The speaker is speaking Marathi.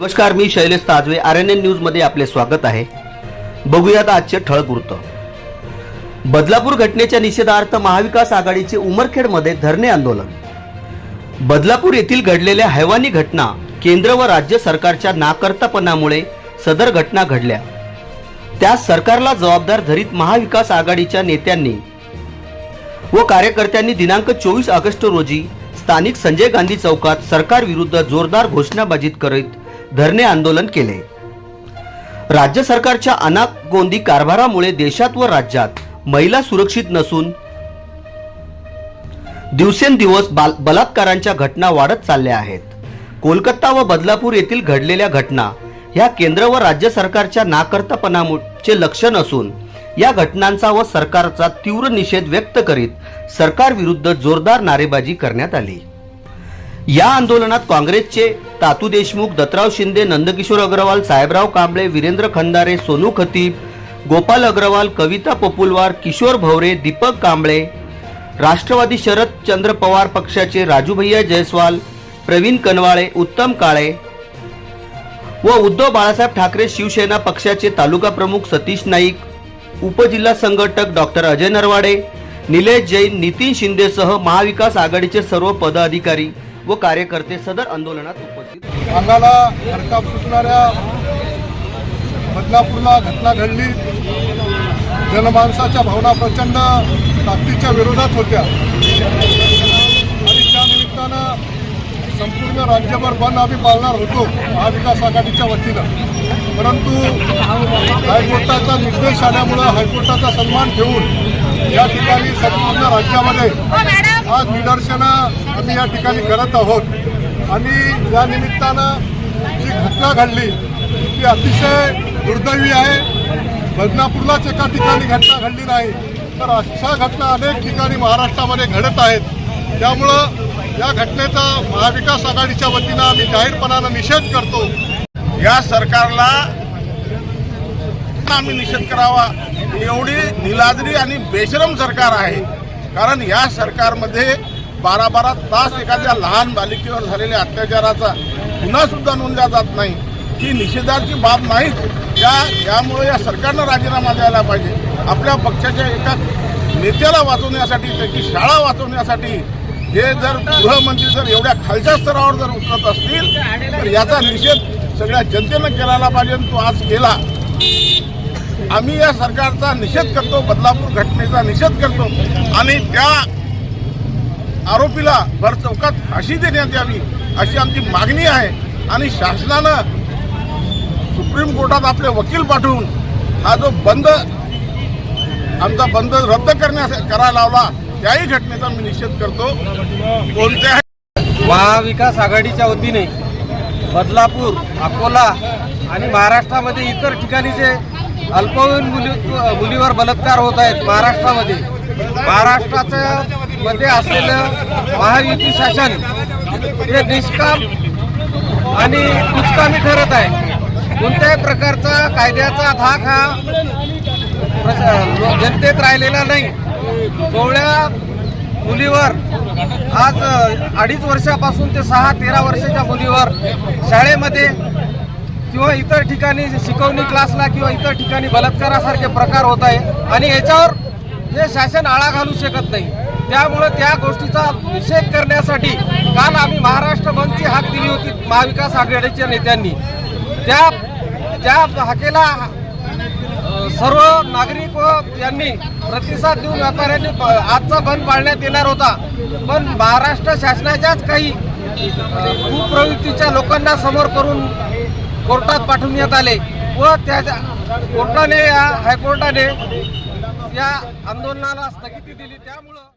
नमस्कार मी Shailesh Tajve R N N न्यूजमध्ये आपले स्वागत आहे. बघूयात आजचे ठळक वृत्त. बदलापूर घटनेच्या निषेधार्थ महाविकास आघाडीचे उमरखेडमध्ये धरणे आंदोलन. बदलापूर येथील घडलेल्या हैवानी घटना केंद्र व राज्य सरकारच्या नाकर्तापणामुळे सदर घटना घडल्या. त्या सरकारला जबाबदार धरीत महाविकास आघाडीच्या नेत्यांनी व कार्यकर्त्यांनी दिनांक चोवीस ऑगस्ट रोजी स्थानिक संजय गांधी चौकात सरकार विरुद्ध जोरदार घोषणाबाजी करीत धरणे आंदोलन केले. राज्य सरकारच्या अनागोंदी कारभारामुळे देशात व राज्यात महिला सुरक्षित नसून दिवसेंदिवस बाल बलात्कारांच्या घटना वाढत चालल्या आहेत. कोलकाता व बदलापूर येथील घडलेल्या घटना ह्या केंद्र व राज्य सरकारच्या नाकर्तापणाचे लक्षण असून या घटनांचा व सरकारचा तीव्र निषेध व्यक्त करीत सरकारविरुद्ध जोरदार नारेबाजी करण्यात आली. या आंदोलनात काँग्रेसचे तातू देशमुख दत्तराव शिंदे नंदकिशोर अग्रवाल साहेबराव कांबळे वीरेंद्र खंदारे सोनू खतीब गोपाल अग्रवाल कविता पपुलवार किशोर भवरे दीपक कांबळे राष्ट्रवादी शरद चंद्र पवार पक्षाचे राजूभैया जयस्वाल प्रवीण कनवाळे उत्तम काळे व उद्धव बाळासाहेब ठाकरे शिवसेना पक्षाचे तालुका प्रमुख सतीश नाईक उपजिल्हा संघटक डॉक्टर अजय नरवाडे निलेश जैन नितीन शिंदेसह महाविकास आघाडीचे सर्व पदाधिकारी व कार्यकर्ते सदर आंदोलनात उपस्थित अंगाला हरकाप सुटणाऱ्या बदलापूरला घटना घडली. जनमानसाच्या भावना प्रचंड ताकदीच्या विरोधात होत्या. आणि त्या निमित्तानं संपूर्ण राज्यभर बंद आम्ही पाळणार होतो महाविकास आघाडीच्या वतीनं. परंतु हायकोर्टाचा निर्देश आल्यामुळं हायकोर्टाचा सन्मान ठेवून या ठिकाणी संपूर्ण राज्यामध्ये आज निदर्शनं आम्ही या ठिकाणी करत आहोत. आणि या निमित्तानं जी घटना घडली ती अतिशय दुर्दैवी आहे. बदनापूरलाच एका ठिकाणी घटना घडली नाही तर अशा घटना अनेक ठिकाणी महाराष्ट्रामध्ये घडत आहेत. त्यामुळं या घटनेचा महाविकास आघाडीच्या वतीनं आम्ही जाहीरपणानं निषेध करतो. या सरकारला आम्ही निषेध करावा. एवढी निलाजरी आणि बेशरम सरकार आहे. कारण या सरकारमध्ये बारा बारा तास एखाद्या लहान बालिकेवर झालेल्या अत्याचाराचा गुन्हा सुद्धा नोंदला जात नाही. ही निषेधाची बाब नाहीच. त्या यामुळे या सरकारनं राजीनामा द्यायला पाहिजे. आपल्या पक्षाच्या एका नेत्याला वाचवण्यासाठी त्याची शाळा वाचवण्यासाठी हे जर गृहमंत्री जर एवढ्या खालच्या स्तरावर जर उतरत असतील तर याचा निषेध सगळ्या जनतेनं करायला पाहिजे आणि तो आज केला. आम्ही या सरकारचा निषेध करतो बदलापूर घटनेचा निषेध करतो आणि त्या आरोपीला भर चौकात फाशी देण्यात यावी अशी आमची मागणी आहे. आणि शासनानं सुप्रीम कोर्टात आपले वकील पाठवून हा जो बंद आमचा बंद रद्द करण्यास करायला लावला त्याही घटनेचा मी निषेध करतो. कोणत्याही महाविकास आघाडीच्या वतीने बदलापूर अकोला आणि महाराष्ट्रामध्ये इतर ठिकाणी जे अल्पवयीन मुली मुलीवर बलात्कार होत आहेत महाराष्ट्रामध्ये. महाराष्ट्राच्या मध्ये असलेलं महायुती शासन हे निष्काम आणि कुचकामी ठरत आहे. कोणत्याही प्रकारचा कायद्याचा धाक हा जनतेत राहिलेला नाही. कोवळ्या मुलीवर आज अडीच वर्षापासून ते सहा तेरा वर्षाच्या मुलीवर शाळेमध्ये किंवा इतर ठिकाणी शिकवणी क्लासला किंवा इतर ठिकाणी बलात्कारासारखे प्रकार होत आहे आणि याच्यावर हे शासन आळा घालू शकत नाही. त्यामुळं त्या गोष्टीचा निषेध करण्यासाठी काल आम्ही महाराष्ट्र बंदची हाक दिली होती महाविकास आघाडीच्या नेत्यांनी. त्या त्या हाकेला सर्व नागरिक व यांनी प्रतिसाद देऊन व्यापाऱ्यांनी प- आजचा बंद पाळण्यात येणार होता. पण महाराष्ट्र शासनाच्याच काही कुप्रवृत्तीच्या लोकांना समोर करून कोर्टात पाठवण्यात आले व त्याच्या कोर्टाने या हायकोर्टाने या आंदोलनाला स्थगिती दिली. त्यामुळं